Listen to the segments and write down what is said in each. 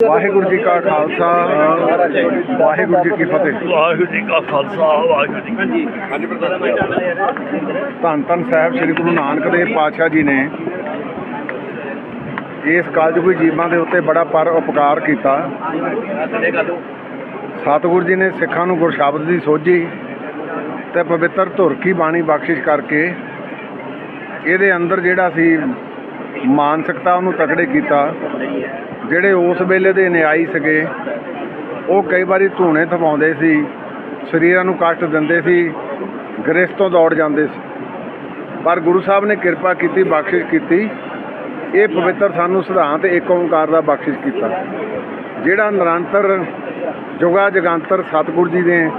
ਵਾਹਿਗੁਰੂ ਜੀ ਕਾ ਖਾਲਸਾ ਵਾਹਿਗੁਰੂ ਜੀ ਕੀ ਫਤਿਹ। ਵਾਹਿਗੁਰੂ ਜੀ ਕਾ ਖਾਲਸਾ ਵਾਹਿਗੁਰੂ ਜੀ ਕੀ ਧੰਨ ਧੰਨ ਸਾਹਿਬ ਸ੍ਰੀ ਗੁਰੂ ਨਾਨਕ ਦੇਵ ਪਾਤਸ਼ਾਹ ਜੀ ਨੇ ਇਸ ਕਲਯੁਗੀ ਜੀਵਾਂ ਦੇ ਉੱਤੇ ਬੜਾ ਪਰ ਉਪਕਾਰ ਕੀਤਾ। ਸਤਿਗੁਰੂ ਜੀ ਨੇ ਸਿੱਖਾਂ ਨੂੰ ਗੁਰਸ਼ਬਦ ਦੀ ਸੋਝੀ ਤੇ ਪਵਿੱਤਰ ਧੁਰ ਕੀ ਬਾਣੀ ਬਖਸ਼ਿਸ਼ ਕਰਕੇ ਇਹਦੇ ਅੰਦਰ ਜਿਹੜਾ ਸੀ ਮਾਨਸਿਕਤਾ ਉਹਨੂੰ ਤਕੜੇ ਕੀਤਾ। ਜਿਹੜੇ ਉਸ ਵੇਲੇ ਦੇ ਨਿਆਈ ਸੀਗੇ, ਉਹ ਕਈ ਵਾਰੀ ਧੂਣੇ ਥਮਾਉਂਦੇ ਸੀ, ਸਰੀਰਾਂ ਨੂੰ ਕਸ਼ਟ ਦਿੰਦੇ ਸੀ ਗ੍ਰਹਿ ਤੋਂ ਦੌੜ ਜਾਂਦੇ ਸੀ। ਪਰ ਗੁਰੂ ਸਾਹਿਬ ਨੇ ਕਿਰਪਾ ਕੀਤੀ, ਬਖਸ਼ਿਸ਼ ਕੀਤੀ। ਇਹ ਪਵਿੱਤਰ ਸਾਨੂੰ ਸਿਧਾਂਤ ਏਕ ਓੰਕਾਰ ਦਾ ਬਖਸ਼ਿਸ਼ ਕੀਤਾ। ਜਿਹੜਾ ਨਿਰੰਤਰ ਜੁਗਾ ਜਗਾਂਤਰ ਸਤਿਗੁਰੂ ਜੀ ਨੇ,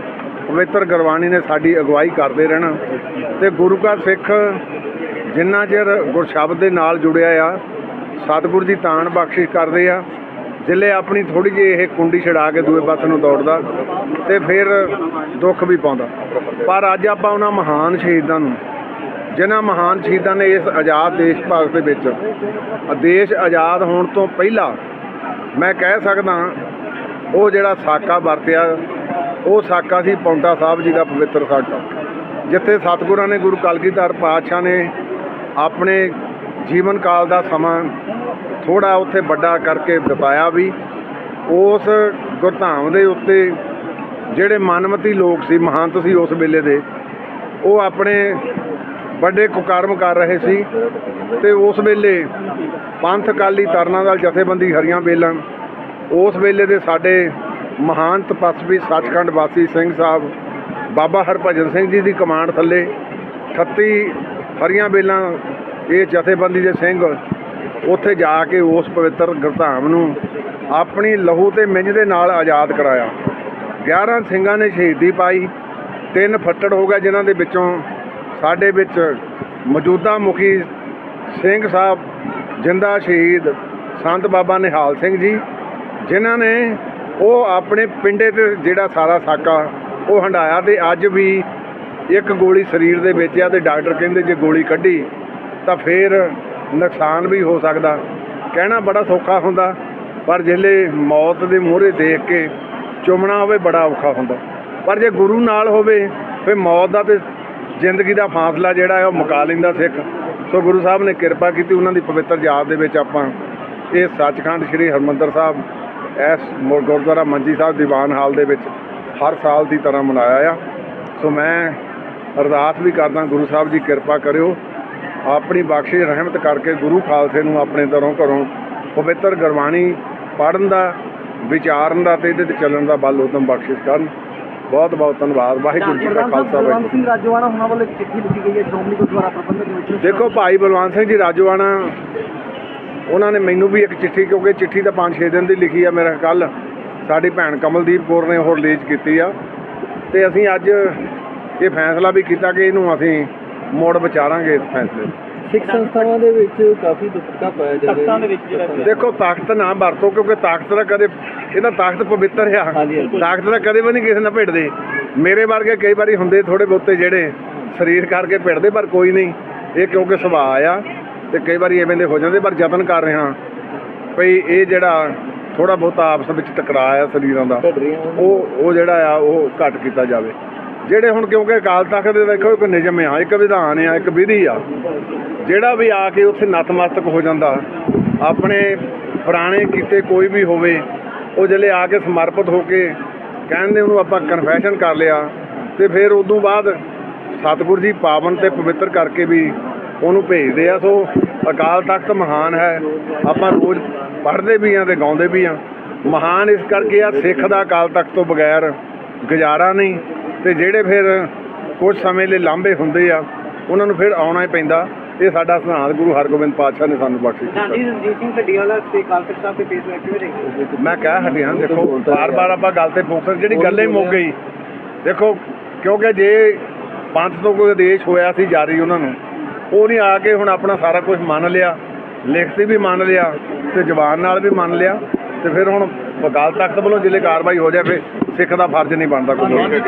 ਪਵਿੱਤਰ ਗੁਰਬਾਣੀ ਨੇ ਸਾਡੀ ਅਗਵਾਈ ਕਰਦੇ ਰਹਿਣਾ। ਤੇ ਗੁਰੂ ਕਾ ਸਿੱਖ ਜਿੰਨਾ ਚਿਰ ਗੁਰਸ਼ਬਦ ਦੇ ਨਾਲ ਜੁੜਿਆ ਆ, ਸਤਿਗੁਰੂ ਜੀ ਤਾਣ ਬਖਸ਼ਿਸ਼ ਕਰਦੇ ਆ, ਜਿੱਲੇ ਆਪਣੀ ਥੋੜੀ ਜਿਹੀ ਇਹ ਕੁੰਡੀ ਛਡਾ ਕੇ ਦੂਏ ਪਾਸੇ ਨੂੰ ਦੌੜਦਾ ਤੇ ਫਿਰ ਦੁੱਖ ਵੀ ਪਾਉਂਦਾ। ਪਰ ਅੱਜ ਆਪਾਂ ਉਹਨਾਂ ਮਹਾਨ ਸ਼ਹੀਦਾਂ ਨੂੰ, ਜਿਨ੍ਹਾਂ ਮਹਾਨ ਸ਼ਹੀਦਾਂ ਨੇ ਇਸ ਆਜ਼ਾਦ ਦੇਸ਼ ਭਾਰਤ ਦੇ ਵਿੱਚ ਦੇਸ਼ ਆਜ਼ਾਦ ਹੋਣ ਤੋਂ ਪਹਿਲਾਂ ਮੈਂ ਕਹਿ ਸਕਦਾ ਉਹ ਜਿਹੜਾ ਸਾਕਾ ਵਰਤਿਆ, ਉਹ ਸਾਕਾ ਸੀ ਪੌਂਟਾ ਸਾਹਿਬ ਜੀ ਦਾ ਪਵਿੱਤਰ ਸਾਕਾ, ਜਿੱਥੇ ਸਤਿਗੁਰਾਂ ਨੇ ਗੁਰੂ ਕਲਗੀਧਰ ਪਾਤਸ਼ਾਹ ਨੇ ਆਪਣੇ ਜੀਵਨ ਕਾਲ ਦਾ ਸਮਾਂ ਥੋੜਾ ਉੱਥੇ ਵੱਡਾ ਕਰਕੇ ਬਿਤਾਇਆ ਵੀ। ਉਸ ਗੁਰਧਾਮ ਦੇ ਉੱਤੇ ਜਿਹੜੇ ਮਨਮਤੀ ਲੋਕ ਸੀ, ਮਹੰਤ ਸੀ ਉਸ ਵੇਲੇ ਦੇ, ਉਹ ਆਪਣੇ ਵੱਡੇ ਕੁਕਰਮ ਕਰ ਰਹੇ ਸੀ ਤੇ ਉਸ ਵੇਲੇ ਪੰਥ ਅਕਾਲੀ ਤਰਨਾ ਦਲ ਜਥੇਬੰਦੀ ਹਰੀਆਂ ਬੇਲਾਂ, ਉਸ ਵੇਲੇ ਦੇ ਸਾਡੇ ਮਹਾਨ ਤਪਸਵੀ ਸੱਚਖੰਡ ਵਾਸੀ ਸਿੰਘ ਸਾਹਿਬ, ਬਾਬਾ ਹਰਭਜਨ ਸਿੰਘ ਜੀ ਦੀ ਕਮਾਂਡ ਥੱਲੇ 38 ਹਰੀਆਂ ਬੇਲਾਂ, ਇਹ ਜਥੇਬੰਦੀ ਦੇ ਸਿੰਘ, ਉੱਥੇ ਜਾ ਕੇ ਉਸ ਪਵਿੱਤਰ ਗੁਰਧਾਮ ਨੂੰ ਆਪਣੀ ਲਹੂ ਤੇ ਮਿੰਜ ਦੇ ਨਾਲ ਆਜ਼ਾਦ ਕਰਾਇਆ। 11 ਸਿੰਘਾਂ ਨੇ ਸ਼ਹੀਦੀ ਪਾਈ, ਤਿੰਨ ਫੱਟੜ ਹੋ ਗਏ ਜਿਨ੍ਹਾਂ ਦੇ ਵਿੱਚੋਂ ਸਾਡੇ ਵਿੱਚ ਮੌਜੂਦਾ ਮੁਖੀ ਸਿੰਘ ਸਾਹਿਬ, ਜਿੰਦਾ ਸ਼ਹੀਦ ਸੰਤ ਬਾਬਾ ਨਿਹਾਲ ਸਿੰਘ ਜੀ, ਜਿਨ੍ਹਾਂ ਨੇ ਉਹ ਆਪਣੇ ਪਿੰਡੇ ਤੇ ਜਿਹੜਾ ਸਾਰਾ ਸਾਕਾ ਉਹ ਹੰਡਾਇਆ ਤੇ ਅੱਜ ਵੀ ਇੱਕ ਗੋਲੀ ਸਰੀਰ ਦੇ ਵਿੱਚ ਆ ਤੇ ਡਾਕਟਰ ਕਹਿੰਦੇ ਜੇ ਗੋਲੀ ਕੱਢੀ ਤਾਂ ਫੇਰ ਨੁਕਸਾਨ ਵੀ ਹੋ ਸਕਦਾ। ਕਹਿਣਾ ਬੜਾ ਸੌਖਾ ਹੁੰਦਾ, ਪਰ ਜਿਹੜੇ ਮੌਤ ਦੇ ਮੂਹਰੇ ਦੇਖ ਕੇ ਚੁੰਮਣਾ ਹੋਵੇ ਬੜਾ ਔਖਾ ਹੁੰਦਾ। ਪਰ ਜੇ ਗੁਰੂ ਨਾਲ ਹੋਵੇ ਫੇ ਮੌਤ ਦਾ ਤੇ ਜ਼ਿੰਦਗੀ ਦਾ ਫਾਸਲਾ ਜਿਹੜਾ ਹੈ ਉਹ ਮੁਕਾ ਲੈਂਦਾ ਸਿੱਖ। ਸੋ ਗੁਰੂ ਸਾਹਿਬ ਨੇ ਕਿਰਪਾ ਕੀਤੀ ਉਹਨਾਂ ਦੀ ਪਵਿੱਤਰ ਯਾਦ ਦੇ ਵਿੱਚ ਆਪਾਂ ਇਹ ਸੱਚਖੰਡ ਸ੍ਰੀ ਹਰਮੰਦਰ ਸਾਹਿਬ, ਇਸ ਗੁਰਦੁਆਰਾ ਮੰਜੀ ਸਾਹਿਬ ਦੀਵਾਨ ਹਾਲ ਦੇ ਵਿੱਚ ਹਰ ਸਾਲ ਦੀ ਤਰ੍ਹਾਂ ਮਨਾਇਆ ਆ। ਸੋ ਮੈਂ ਅਰਦਾਸ ਵੀ ਕਰਦਾ ਗੁਰੂ ਸਾਹਿਬ ਜੀ ਕਿਰਪਾ ਕਰਿਓ। ਆਪਣੀ ਬਖਸ਼ਿਸ਼ ਰਹਿਮਤ ਕਰਕੇ ਗੁਰੂ ਖਾਲਸੇ ਨੂੰ ਆਪਣੇ ਦਰੋਂ ਘਰੋਂ ਪਵਿੱਤਰ ਗੁਰਬਾਣੀ ਪੜ੍ਹਨ ਦਾ ਵਿਚਾਰਨ ਦਾ ਤੇ ਇਹਦੇ ਤੇ ਚੱਲਣ ਦਾ ਬਲ ਉਦਮ ਬਖਸ਼ਿਸ਼ ਕਰਨ। ਬਹੁਤ ਬਹੁਤ ਧੰਨਵਾਦ। ਵਾਹਿਗੁਰੂ ਜੀ ਕਾ ਖਾਲਸਾ ਬਲਵੰਤ ਵਾਹਿਗੁਰੂ ਸਿੰਘ ਰਾਜੋਆਣਾ ਹੁਣਾਂ ਵੱਲੋਂ ਇੱਕ ਚਿੱਠੀ ਲਿਖੀ ਗਈ ਹੈ ਸ਼੍ਰੋਮਣੀ ਗੁਰਦੁਆਰਾ ਪ੍ਰਬੰਧਕ ਕਮੇਟੀ ਨੂੰ ਦੇਖੋ ਭਾਈ ਬਲਵੰਤ ਸਿੰਘ ਜੀ ਰਾਜੋਆਣਾ ਉਹਨਾਂ ਨੇ ਮੈਨੂੰ ਵੀ ਇੱਕ ਚਿੱਠੀ ਕਿਉਂਕਿ ਚਿੱਠੀ ਤਾਂ 5-6 ਦਿਨ ਦੀ ਲਿਖੀ ਆ ਮੇਰਾ ਕੱਲ ਸਾਡੀ ਭੈਣ ਕਮਲਦੀਪ ਕੌਰ ਨੇ ਉਹ ਰਿਲੀਜ਼ ਕੀਤੀ ਆ। ਤੇ ਅਸੀਂ ਅੱਜ ਇਹ ਫੈਸਲਾ ਵੀ ਕੀਤਾ ਕਿ ਇਹਨੂੰ ਅਸੀਂ ਮੋੜ ਵਿਚਾਰਾਂਗੇ ਇਸ ਫੈਸਲੇ ਨੂੰ। ਸਿੱਖ ਸੰਸਥਾਵਾਂ ਦੇ ਵਿੱਚ ਕਾਫੀ ਦੁਪੱਟਾ ਪਾਇਆ ਜਾ। ਰਿਹਾ ਹੈ ਵਿੱਚ ਜਿਹੜਾ ਦੇਖੋ ਤਾਕਤ ਨਾ ਵਰਤੋ ਕਿਉਂਕਿ ਤਾਕਤ ਦਾ ਕਦੇ ਇਹਦਾ ਤਾਕਤ ਪਵਿੱਤਰ ਆ। ਤਾਕਤ ਦਾ ਕਦੇ ਵੀ ਨਹੀਂ ਕਿਸੇ ਨਾਲ ਭਿੜਦੇ। ਮੇਰੇ ਵਰਗੇ ਕਈ ਵਾਰੀ ਹੁੰਦੇ ਥੋੜੇ ਬਹੁਤੇ ਜਿਹੜੇ ਸਰੀਰ ਕਰਕੇ ਭਿੜਦੇ ਪਰ ਕੋਈ ਨਹੀਂ। ਇਹ ਕਿਉਂਕਿ ਸੁਭਾਅ ਆ ਤੇ ਕਈ ਵਾਰੀ ਐਵੇਂ ਦੇ ਹੋ ਜਾਂਦੇ ਪਰ ਯਤਨ ਕਰ ਰਹੇ। ਹਾਂ ਭਈ ਇਹ ਜਿਹੜਾ ਥੋੜਾ ਬਹੁਤਾ ਆਪਸ ਵਿੱਚ ਟਕਰਾਅ ਆ ਸਰੀਰਾਂ ਦਾ ਉਹ ਉਹ ਜਿਹੜਾ ਆ ਉਹ ਘੱਟ ਕੀਤਾ ਜਾਵੇ। ਜਿਹੜੇ ਹੁਣ ਕਿਉਂਕਿ ਅਕਾਲ ਤਖਤ ਦੇ ਦੇਖੋ ਇੱਕ ਨਿਯਮ ਆ, ਇੱਕ ਵਿਧਾਨ ਆ, ਇੱਕ ਵਿਧੀ ਆ। ਜਿਹੜਾ ਵੀ ਆ ਕੇ ਉੱਥੇ ਨਤਮਸਤਕ ਹੋ ਜਾਂਦਾ, ਆਪਣੇ ਪੁਰਾਣੇ ਕੀਤੇ ਕੋਈ ਵੀ ਹੋਵੇ, ਉਹ ਜਿਹੜੇ ਆ ਕੇ ਸਮਰਪਿਤ ਹੋ ਕੇ ਕਹਿੰਦੇ ਉਹਨੂੰ ਆਪਾਂ ਕਨਫੈਸ਼ਨ ਕਰ ਲਿਆ, ਤੇ ਫਿਰ ਉਦੋਂ ਬਾਅਦ ਸਤਿਗੁਰੂ ਜੀ ਪਾਵਨ ਤੇ ਪਵਿੱਤਰ ਕਰਕੇ ਵੀ ਉਹਨੂੰ ਭੇਜਦੇ ਆ। ਸੋ ਅਕਾਲ ਤਖਤ ਮਹਾਨ ਹੈ, ਆਪਾਂ ਰੋਜ਼ ਪੜ੍ਹਦੇ ਵੀ ਆ ਤੇ ਗਾਉਂਦੇ ਵੀ ਆ। ਮਹਾਨ ਇਸ ਕਰਕੇ ਆ ਸਿੱਖ ਦਾ ਅਕਾਲ ਤਖਤ ਤੋਂ ਬਗੈਰ ਗੁਜ਼ਾਰਾ ਨਹੀਂ ਤੇ ਜਿਹੜੇ ਫਿਰ ਕੁਝ ਸਮੇਂ ਲਈ ਲਾਂਭੇ ਹੁੰਦੇ ਆ ਉਹਨਾਂ ਨੂੰ ਫਿਰ ਆਉਣਾ ਹੀ ਪੈਂਦਾ। ਇਹ ਸਾਡਾ ਸਿਧਾਂਤ ਗੁਰੂ ਹਰਗੋਬਿੰਦ ਪਾਤਸ਼ਾਹ ਨੇ ਸਾਨੂੰ ਬਖਸ਼ਿਸ਼ ਕੀਤਾ। ਹਾਂਜੀ ਰਣਜੀਤ ਸਿੰਘ ਢੱਡੀਵਾਲਾ ਤੇ ਕਾਲਕਟ ਸਾਹਿਬ ਦੇ ਪੇਸ਼ ਹੋਏ ਕਿਵੇਂ ਦੇਖਦੇ ਮੈਂ ਕਹਿ ਹਟਿਆ ਦੇਖੋ ਬਾਰ-ਬਾਰ ਆਪਾਂ ਗੱਲ ਤੇ ਫੋਕਸ ਜਿਹੜੀ ਗੱਲ ਹੀ ਮੁੱਕ ਗਈ। ਦੇਖੋ ਕਿਉਂਕਿ ਜੇ ਪੰਥ ਤੋਂ ਕੋਈ ਆਦੇਸ਼ ਹੋਇਆ ਸੀ ਜਾਰੀ ਉਹਨਾਂ ਨੂੰ ਉਹ ਨਹੀਂ ਆ ਕੇ ਹੁਣ ਆਪਣਾ ਸਾਰਾ ਕੁਝ ਮੰਨ ਲਿਆ। ਲਿਖਤੀ ਵੀ ਮੰਨ ਲਿਆ ਤੇ ਜ਼ਬਾਨ ਨਾਲ ਵੀ ਮੰਨ ਲਿਆ। ਤੇ ਫਿਰ ਹੁਣ ਅਕਾਲ ਤਖਤ ਵੱਲੋਂ ਜ਼ਿਲ੍ਹੇ ਕਾਰਵਾਈ ਹੋ ਜਾਵੇ ਸਿੱਖ ਦਾ ਫਰਜ਼ ਨਹੀਂ ਬਣਦਾ ਕੋਈ।